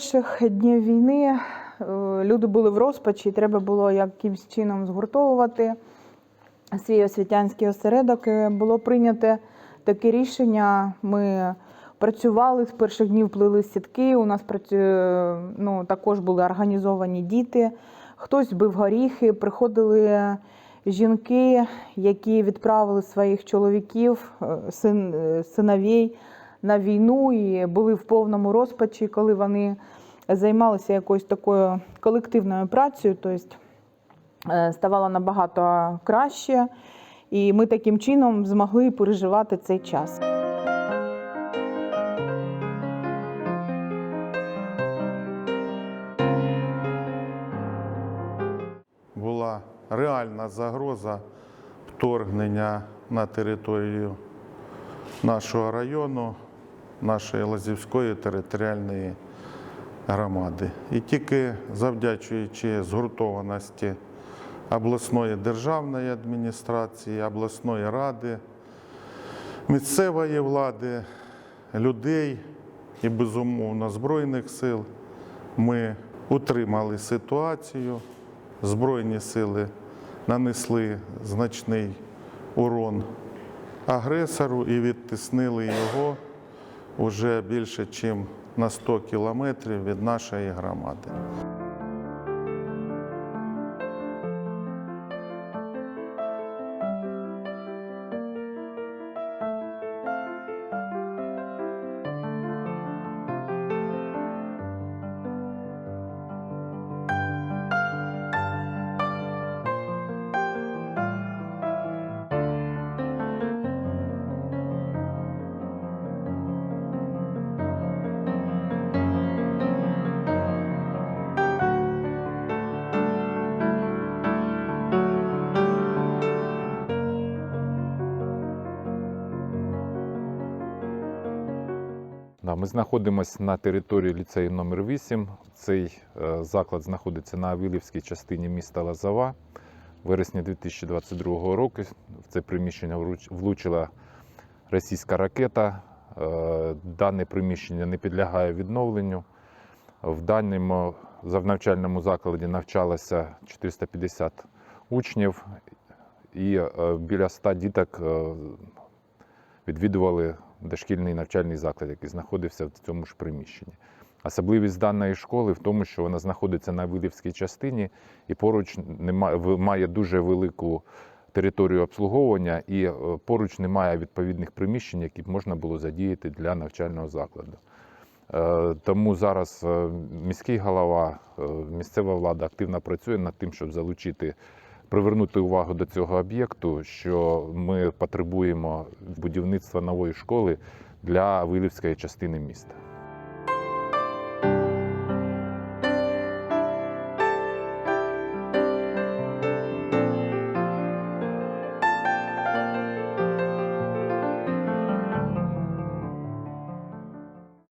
перших днів війни е, люди були в розпачі, і треба було якимось чином згуртовувати свій освітянський осередок. Було прийнято таке рішення. Ми працювали з перших днів, плели сітки. У нас ну, також були організовані діти. Хтось бив горіхи, приходили жінки, які відправили своїх чоловіків, е, син, е, синовей на війну і були в повному розпачі, коли вони займалися якоюсь такою колективною працею, тобто е, ставало набагато краще, і ми таким чином змогли переживати цей час. була реальна загроза вторгнення на територію нашого району, нашої Лазівської територіальної громади. І тільки завдячуючи згуртованості обласної державної адміністрації, обласної ради, місцевої влади, людей і, безумовно, Збройних сил, ми утримали ситуацію. Збройні сили нанесли значний урон агресору і відтиснили його уже більше, ніж на 100 кілометрів від нашої громади. Ми знаходимося на території ліцею номер 8 Цей е, заклад знаходиться на Авілівській частині міста Лазова. В вересні 2022 року в це приміщення влучила російська ракета. Е, Дане приміщення не підлягає відновленню. В даному навчальному закладі навчалося 450 учнів, і е, біля 100 діток відвідували дошкільний навчальний заклад, який знаходився в цьому ж приміщенні. Особливість даної школи в тому, що вона знаходиться на Вилівській частині і поруч немає, має дуже велику територію обслуговування, і е, поруч немає відповідних приміщень, які б можна було задіяти для навчального закладу. Е, Тому зараз е, міський голова, місцева влада активно працює над тим, щоб залучити, привернути увагу до цього об'єкту, що ми потребуємо будівництва нової школи для Вилівської частини міста.